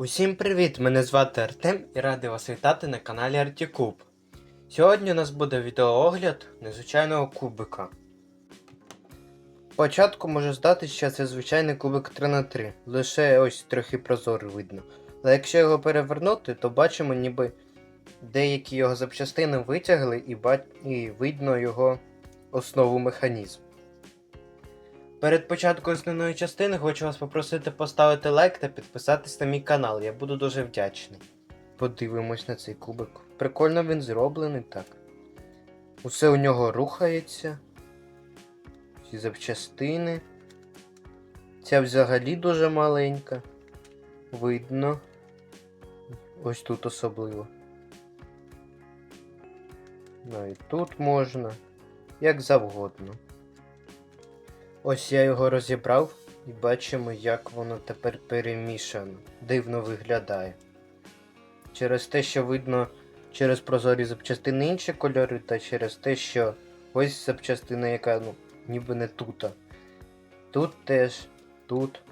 Усім привіт! Мене звати Артем і радий вас вітати на каналі Артікуб. Сьогодні у нас буде відеоогляд незвичайного кубика. Спочатку може здатися, що це звичайний кубик 3х3, лише ось трохи прозорий видно. Але якщо його перевернути, то бачимо, ніби деякі його запчастини витягли і, ба... і видно його основу механізму. Перед початком основної частини хочу вас попросити поставити лайк та підписатись на мій канал. Я буду дуже вдячний. Подивимось на цей кубик. Прикольно він зроблений так. Усе у нього рухається. Ці запчастини. Ця взагалі дуже маленька. Видно. Ось тут особливо. Навіть тут можна. Як завгодно. Ось я його розібрав і бачимо, як воно тепер перемішано. Дивно виглядає. Через те, що видно через прозорі запчастини інші кольори, та через те, що ось запчастина, яка ну, ніби не тута. Тут теж, тут.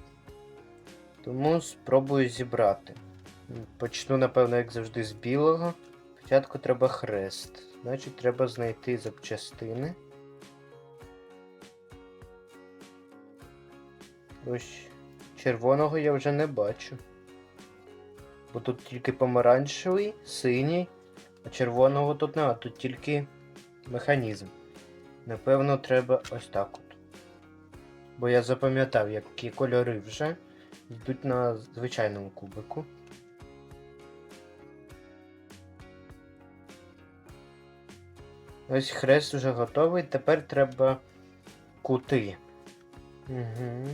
Тому спробую зібрати. Почну, напевно, як завжди, з білого. Спочатку треба хрест. Значить, треба знайти запчастини. Ось червоного я вже не бачу. Бо тут тільки помаранчевий, синій, а червоного тут нема, тут тільки механізм. Напевно, треба ось так от. Бо я запам'ятав, які кольори вже йдуть на звичайному кубику. Ось хрест вже готовий, тепер треба кути. Угу.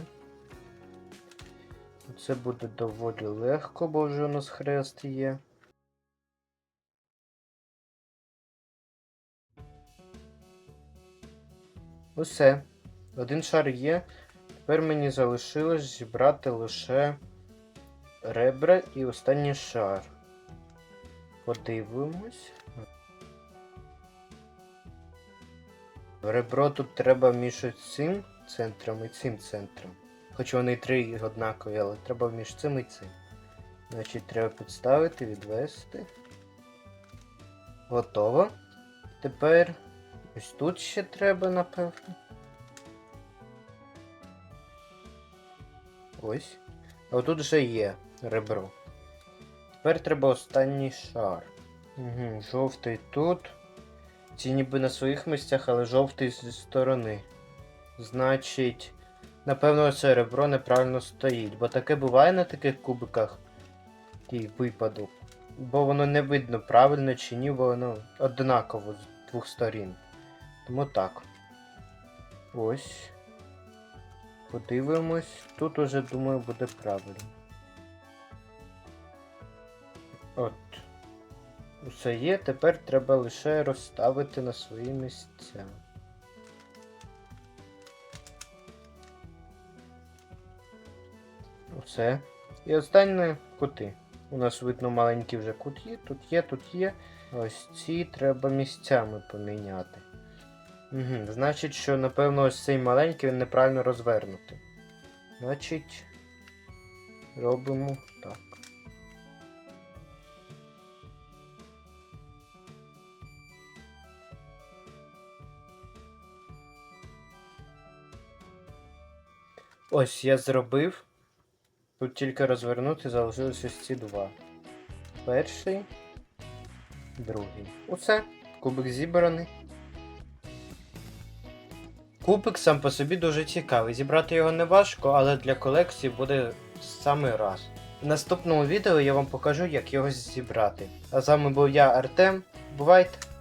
Це буде доволі легко, бо вже у нас хрест є. Усе. Один шар є. Тепер мені залишилось зібрати лише ребра і останній шар. Подивимось. Ребро тут треба між цим центром і цим центром. Хоч вони три однакові, але треба між цим і цим. Значить, треба підставити, відвести. Готово. Тепер ось тут ще треба, напевно. Ось. А отут вже є ребро. Тепер треба останній шар. Угу, Жовтий тут. Ці ніби на своїх місцях, але жовтий зі сторони. Значить. Напевно, це ребро неправильно стоїть, бо таке буває на таких кубиках такий випадок. Бо воно не видно правильно чи ні, бо воно однаково з двох сторін. Тому так. Ось. Подивимось. Тут уже, думаю, буде правильно. От. Усе є, тепер треба лише розставити на свої місця. Все. І останні кути. У нас видно маленький вже кут тут є, тут є. Ось ці треба місцями поміняти. Угу. Значить, що, напевно, ось цей маленький він неправильно розвернутий. Значить, робимо так. Ось я зробив. Тут тільки розвернути залишилось ось ці два. Перший, другий. Усе. Кубик зібраний. Кубик сам по собі дуже цікавий. Зібрати його не важко, але для колекції буде самий раз. В наступному відео я вам покажу, як його зібрати. А з вами був я, Артем. Бувайте!